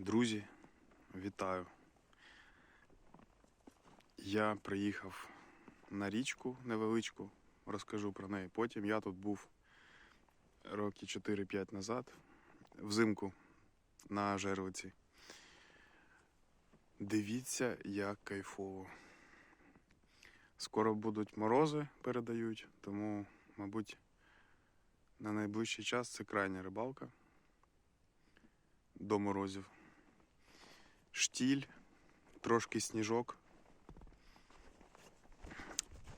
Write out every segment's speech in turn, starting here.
Друзі, вітаю. Я приїхав на річку невеличку, розкажу про неї потім. Я тут був роки 4-5 назад, взимку на Жервиці. Дивіться, як кайфово. Скоро будуть морози, передають, тому, мабуть, на найближчий час це крайня рибалка до морозів. Штіль, трошки сніжок.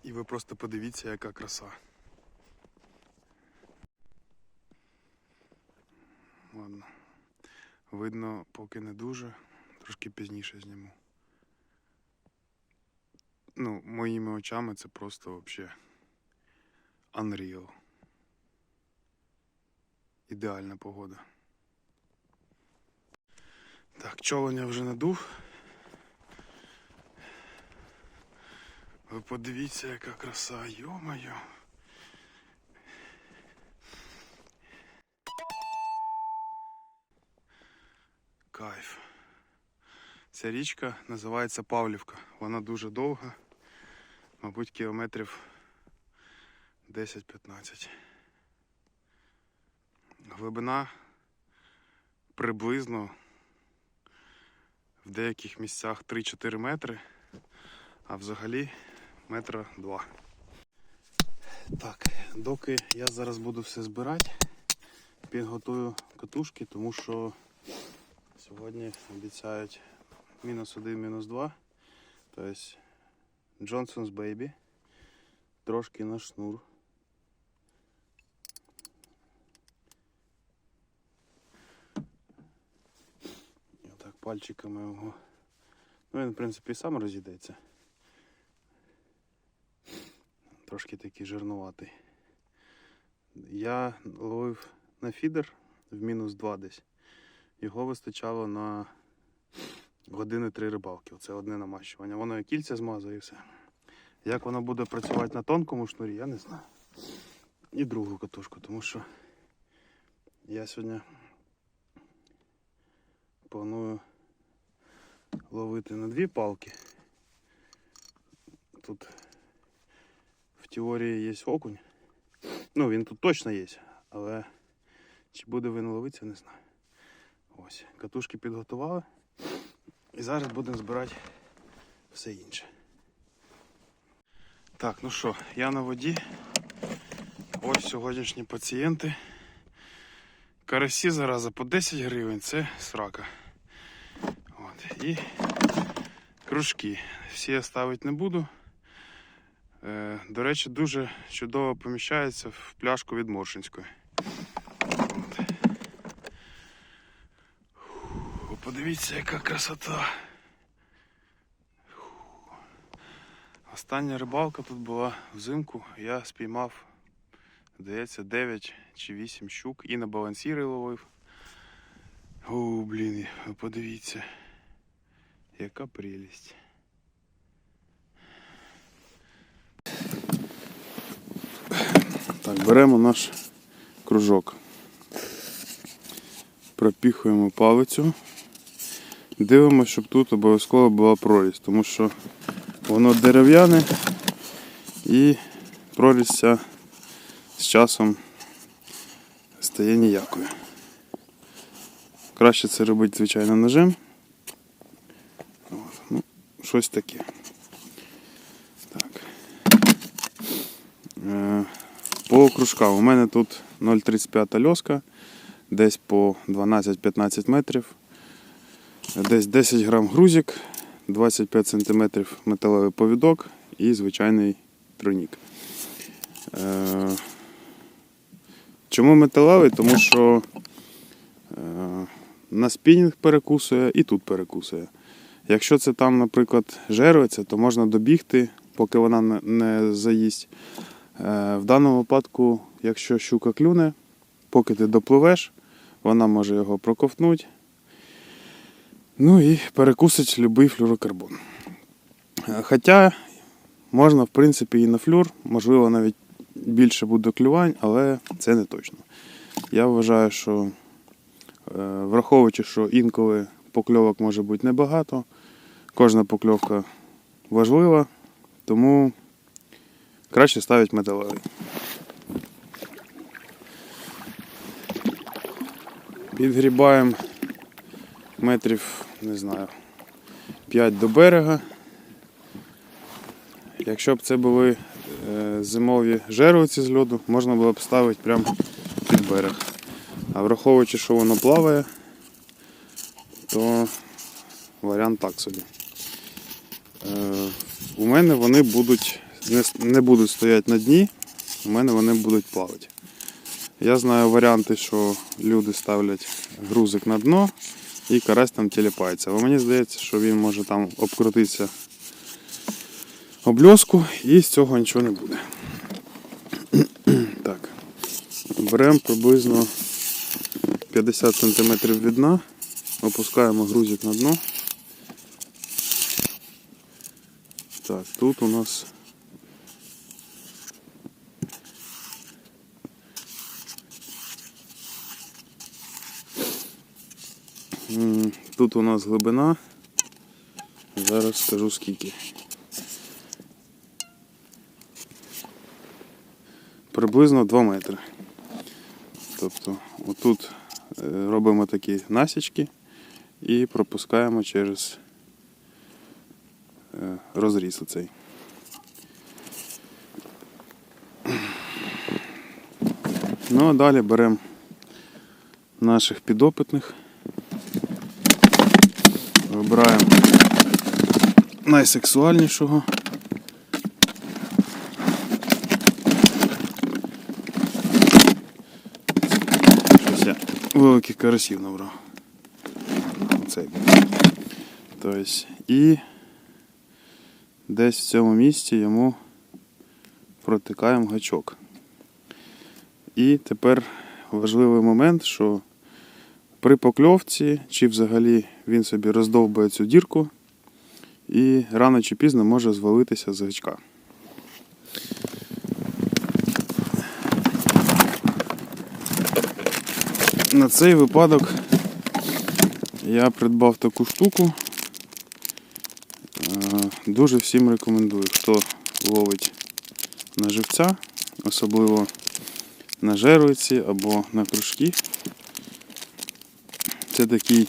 І ви просто подивіться, яка краса. Ладно. Видно, поки не дуже, трошки пізніше зніму. Ну, моїми очами це просто взагалі unreal. Ідеальна погода. Так, човен я вже надув. Ви подивіться, яка краса, йо-моє. Кайф. Ця річка називається Павлівка. Вона дуже довга, мабуть, кілометрів 10-15. Глибина приблизно в деяких місцях 3-4 метри, а взагалі метра 2. Так, доки я зараз буду все збирати, підготую катушки, тому що сьогодні обіцяють мінус 1, мінус 2. Тобто Johnson's Baby. Трошки на шнур. І отак пальчиками його. Ну він, в принципі, і сам розійдеться. Трошки такий жирнуватий. Я ловив на фідер в мінус 2 десь. Його вистачало на години три рибалки. Оце одне намащування. Воно і кільця змазує і все. Як воно буде працювати на тонкому шнурі, я не знаю. І другу катушку, тому що я сьогодні планую ловити на дві палки. Тут в теорії є окунь. Ну, він тут точно є, але чи буде він ловитися, не знаю. Ось, катушки підготували. І зараз будемо збирати все інше. Так, ну що, я на воді. Ось сьогоднішні пацієнти. Карасі зараза по 10 гривень, це срака. От. І кружки. Всі я ставити не буду. Е, до речі, дуже чудово поміщається в пляшку від Моршинської. От. Подивіться, яка красота. Остання рибалка тут була взимку. Я спіймав, здається, 9 чи 8 щук і на балансіри ловив. О, блін, подивіться, яка прелість. Так, беремо наш кружок. Пропіхуємо палицю. Дивимося, щоб тут обов'язково була прорізь, тому що воно дерев'яне і прорізця з часом стає ніякою. Краще це робити, звичайно, ножем. Щось таке. Так. Е, по кружкам. У мене тут 0,35 льоска, десь по 12-15 метрів, десь 10 грам грузик, 25 см металевий повідок і звичайний трунік. Е, Чому металевий? Тому що е, на спінінг перекусує і тут перекусує. Якщо це там, наприклад, жерується, то можна добігти, поки вона не- заїсть. Е, В даному випадку, якщо щука клюне, поки ти допливеш, вона може його проковтнути. Ну і перекусить будь-який флюрокарбон. Е, Хоча можна, в принципі, і на флюр, можливо, навіть більше буде клювань, але це не точно. Я вважаю, що е, враховуючи, що інколи покльовок може бути небагато. Кожна покльовка важлива, тому краще ставити металевий. Підгрібаємо метрів, не знаю, 5 до берега. Якщо б це були е, зимові жерлиці з льоду, можна було б ставити прямо під берег. А враховуючи, що воно плаває, то варіант так собі. Е, у мене вони будуть не, будуть стояти на дні, у мене вони будуть плавати. Я знаю варіанти, що люди ставлять грузик на дно і карась там тіліпається. Але мені здається, що він може там обкрутитися обльоску і з цього нічого не буде. так. Беремо приблизно 50 см від дна, опускаємо грузик на дно. Так, тут у нас Тут у нас глибина. Зараз скажу скільки. Приблизно 2 метри. Тобто отут е, робимо такі насічки і пропускаємо через е, розріз оцей. Ну а далі беремо наших підопитних. Вибираємо найсексуальнішого. Щось я великих карасів набрав. Оцей. Тобто, і десь в цьому місці йому протикаємо гачок. І тепер важливий момент, що при покльовці, чи взагалі він собі роздовбує цю дірку і рано чи пізно може звалитися з гачка. На цей випадок я придбав таку штуку. Е, Дуже всім рекомендую, хто ловить на живця, особливо на жерлиці або на кружки. Це такий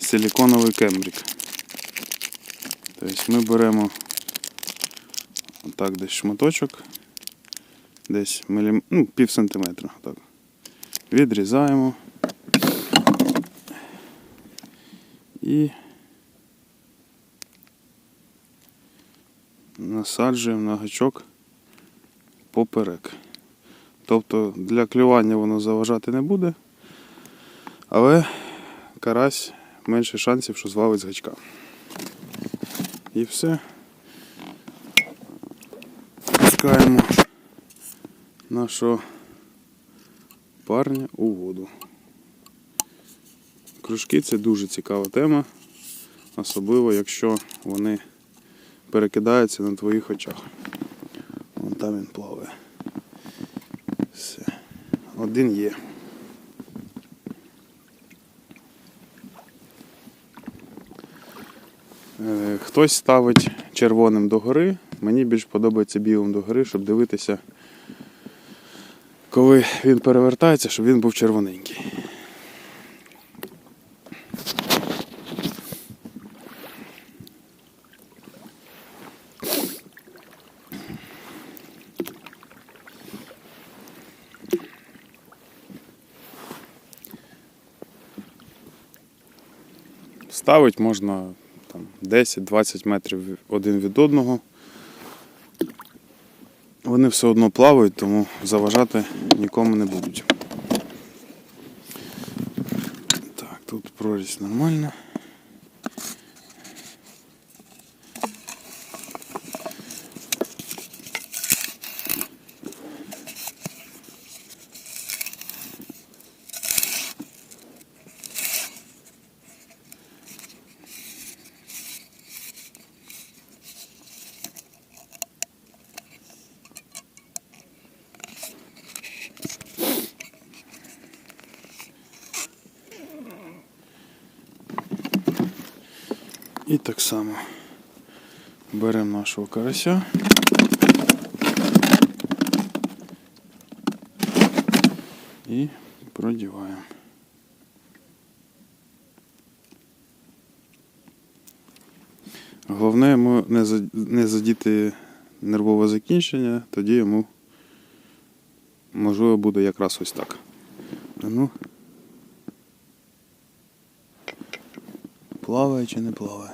силіконовий кембрик. Тобто ми беремо отак десь шматочок, десь мілім... ну, пів сантиметра. Так. Відрізаємо і насаджуємо на гачок поперек. Тобто для клювання воно заважати не буде, але карась менше шансів, що звалить з гачка. І все. Пускаємо нашого парня у воду. Кружки це дуже цікава тема, особливо якщо вони перекидаються на твоїх очах. Вон там він плаває. Все. Один є. Е, Хтось ставить червоним догори. Мені більш подобається білим догори, щоб дивитися, коли він перевертається, щоб він був червоненький. Ставить можна 10-20 метрів один від одного. Вони все одно плавають, тому заважати нікому не будуть. Так, тут прорізь нормальна. І так само беремо нашого карася. І продіваємо. Головне йому не, задіти нервове закінчення, тоді йому можливо буде якраз ось так. Ну. Плаває чи не плаває?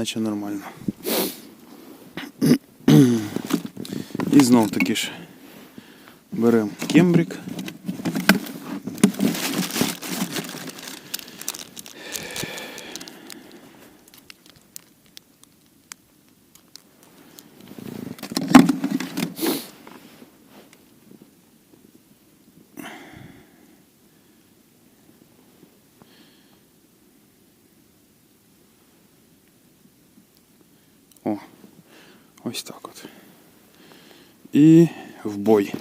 Наче нормально. І знов таки ж беремо кембрик. О, ось так от. І в бой.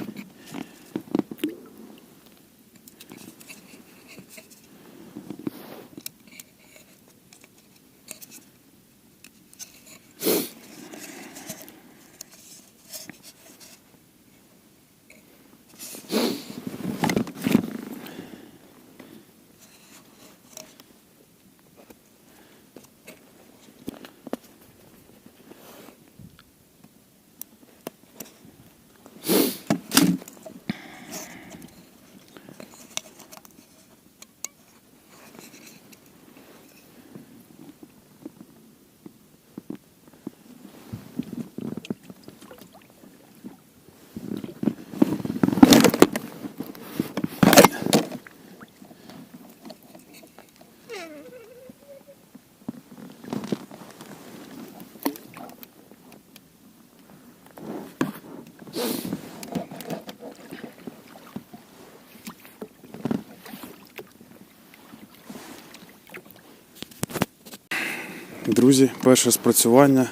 Друзі, перше спрацювання.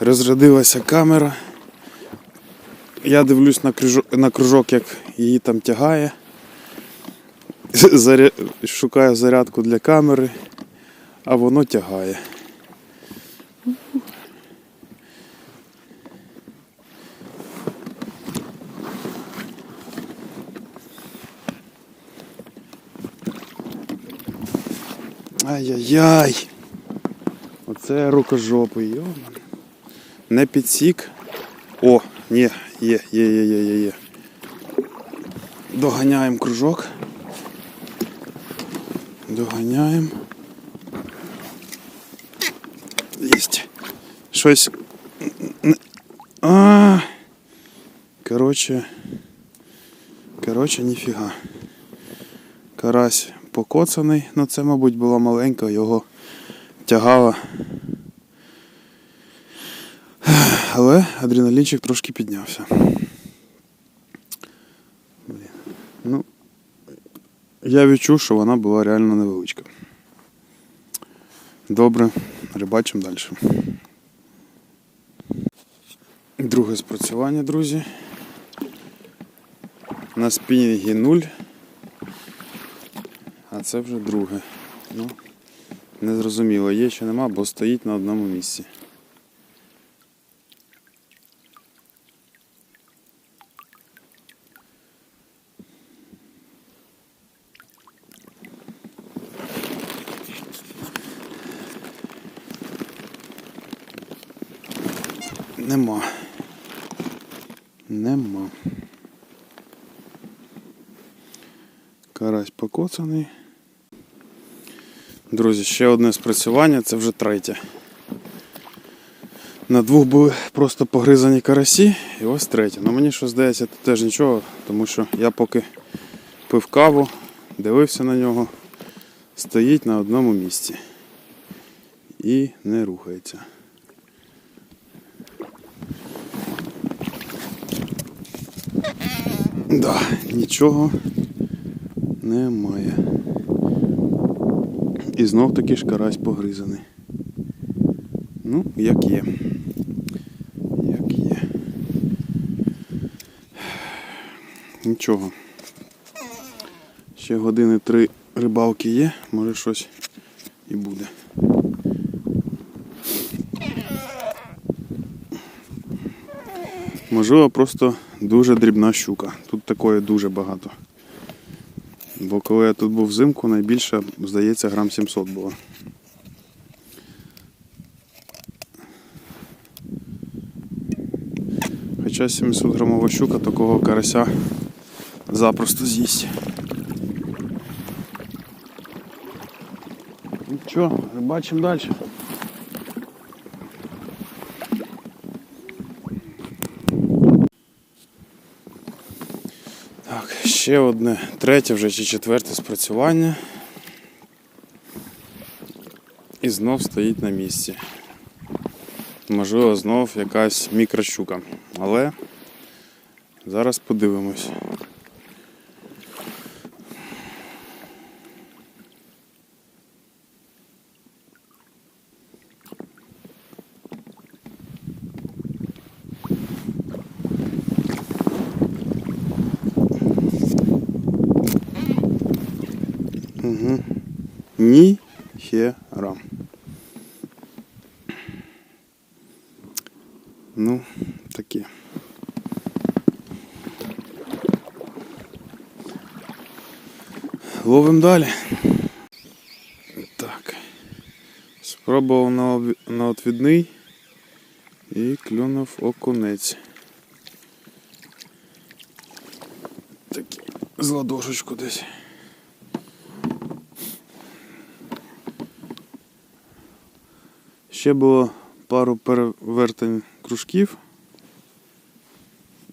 Розрядилася камера. Я дивлюсь на кружок, на кружок як її там тягає. Заря... Шукаю зарядку для камери, а воно тягає. Ай-яй-яй! Оце рукожопий. Не підсік. О, ні, є, є, є, є, є, є. Доганяємо кружок. Доганяємо. Єсть. Щось. н- А. Короче. Короче, ніфіга. Карась покоцаний, ну це, мабуть, була маленька, його тягала. Адреналінчик трошки піднявся. Блін. Ну, я відчув, що вона була реально невеличка. Добре, рибачимо далі. Друге спрацювання, друзі. На спінінгі 0. А це вже друге. Ну, не зрозуміло, є чи нема, бо стоїть на одному місці. Нема. Нема. Карась покоцаний. Друзі, ще одне спрацювання, це вже третє. На двох були просто погризані карасі, і ось третє. Ну мені що здається, тут теж нічого, тому що я поки пив каву, дивився на нього, стоїть на одному місці і не рухається. Да, нічого немає. І знов таки ж карась погризаний. Ну, як є. Як є. Нічого. Ще години три рибалки є, може щось і буде. Можливо, просто дуже дрібна щука. Тут такої дуже багато. Бо коли я тут був взимку, найбільше, здається, грам 700 було. Хоча 700 грамова щука такого карася запросто з'їсть. Нічого, бачимо далі. Так, ще одне, третє вже чи четверте спрацювання. І знов стоїть на місці. Можливо, знов якась мікрощука. Але зараз подивимось. Угу. Ні хера. Ну, таке. Ловим далі. Так. Спробував на, на отвідний і клюнув окунець. Такий з ладошечку десь. Ще було пару перевертень кружків.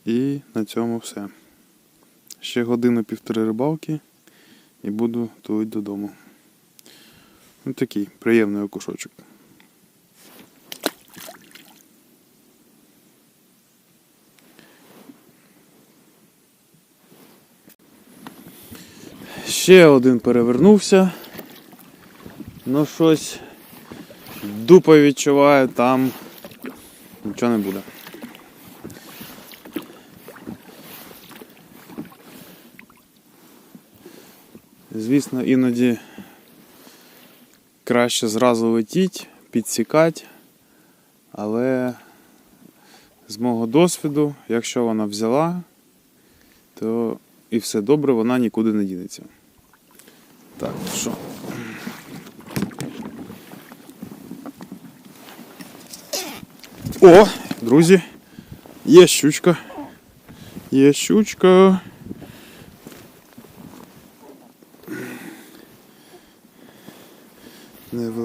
І на цьому все. Ще годину-півтори рибалки і буду тулить додому. Ось такий приємний окушочок. Ще один перевернувся. Ну щось дупа відчуваю, там нічого не буде. Звісно, іноді краще зразу летіть, підсікати, але з мого досвіду, якщо вона взяла, то і все добре, вона нікуди не дінеться. Так, що? О, друзі, є щучка. Є щучка.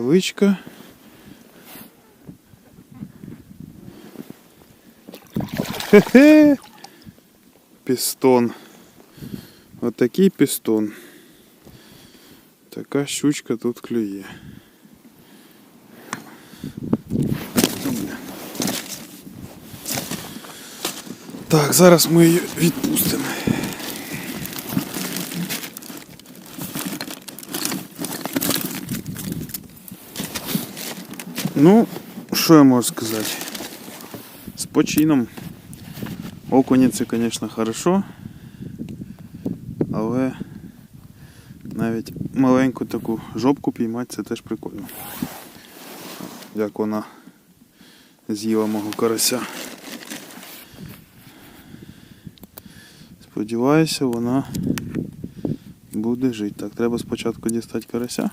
Невеличка. Хе-хе. Пістон. Отакий пістон. Така щучка тут клює. Так, зараз ми її відпустимо. Ну, що я можу сказати? З почином. Окуні це, звісно, хорошо. Але навіть маленьку таку жопку піймати це теж прикольно. Як вона з'їла мого карася. Сподіваюся, вона буде жити. Так, треба спочатку дістати карася.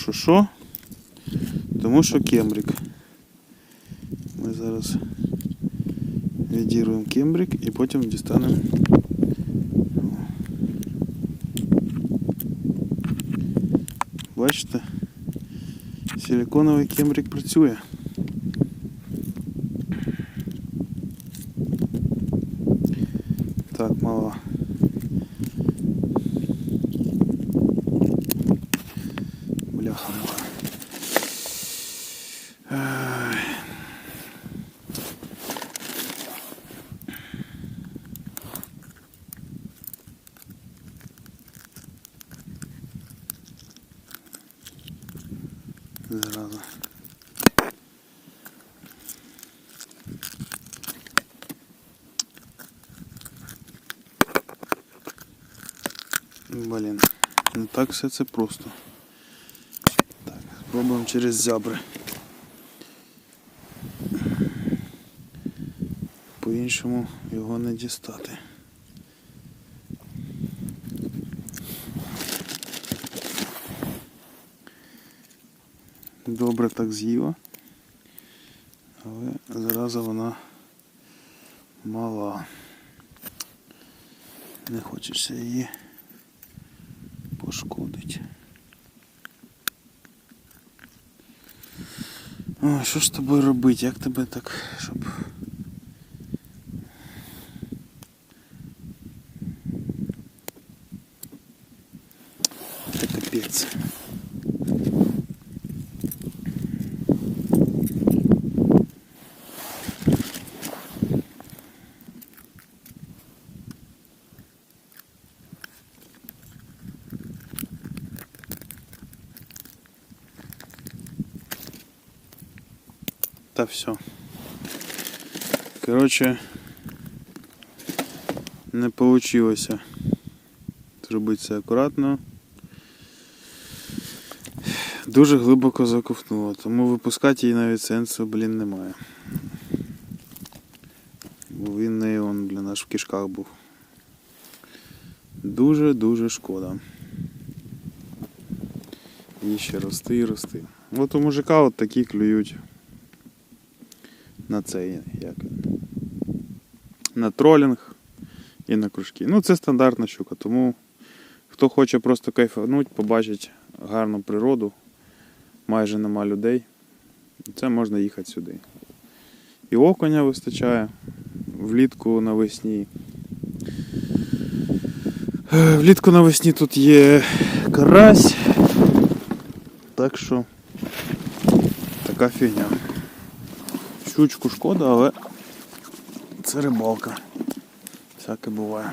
що що? Тому що кембрик. Ми зараз відірвемо кембрик і потім дістанемо. Бачите? Силиконовий кембрик працює. Так, мало. Так все це просто. Так, спробуємо через зябри. По-іншому його не дістати. Добре так з'їла. Але зараза вона мала. Не хочеться її пошкодити. О, що ж тобою робити? Як тебе так, щоб. Це капець. Та все. Коротше, не вийшло зробити це акуратно. Дуже глибоко заковтнуло, тому випускати її навіть сенсу, блін, немає. Бо він не он, блін, аж в кишках був. Дуже-дуже шкода. І ще рости і рости. От у мужика от такі клюють на цей, як на тролінг і на кружки. Ну, це стандартна щука, тому хто хоче просто кайфануть, побачить гарну природу, майже нема людей, це можна їхати сюди. І окуня вистачає влітку навесні. Е, Влітку навесні тут є карась, так що така фігня. Щучку шкода, але це рибалка. Всяке буває.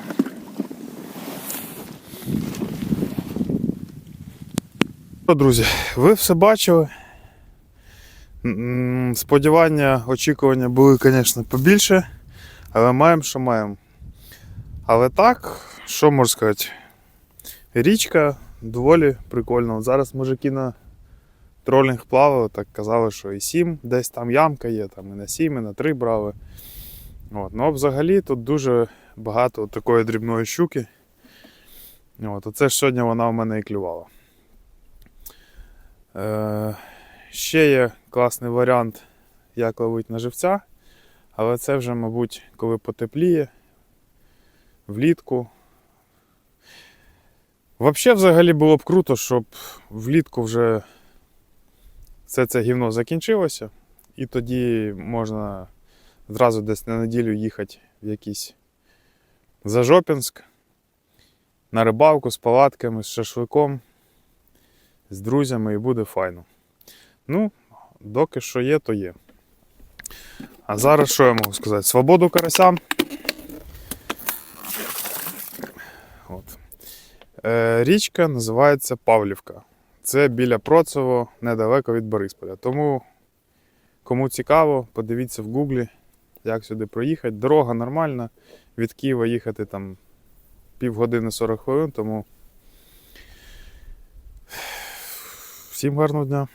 Друзі, ви все бачили. Сподівання, очікування були, звісно, побільше, але маємо, що маємо. Але так, що можу сказати? Річка доволі прикольна. Зараз мужики на тролінг плавали, так казали, що і 7, десь там ямка є, там і на 7, і на 3 брали. От. Ну, взагалі тут дуже багато такої дрібної щуки. От, оце ж сьогодні вона в мене і клювала. Е, ще є класний варіант, як ловити на живця, але це вже, мабуть, коли потепліє, влітку. Взагалі, взагалі було б круто, щоб влітку вже все це гівно закінчилося, і тоді можна зразу десь на неділю їхати в якийсь Зажопінськ на рибалку з палатками, з шашликом, з друзями і буде файно. Ну, доки що є, то є. А зараз що я можу сказати? Свободу карасям. От. Е, річка називається Павлівка. Це біля Процево, недалеко від Борисполя. Тому, кому цікаво, подивіться в гуглі, як сюди проїхати. Дорога нормальна. Від Києва їхати там півгодини 40 хвилин, тому всім гарного дня.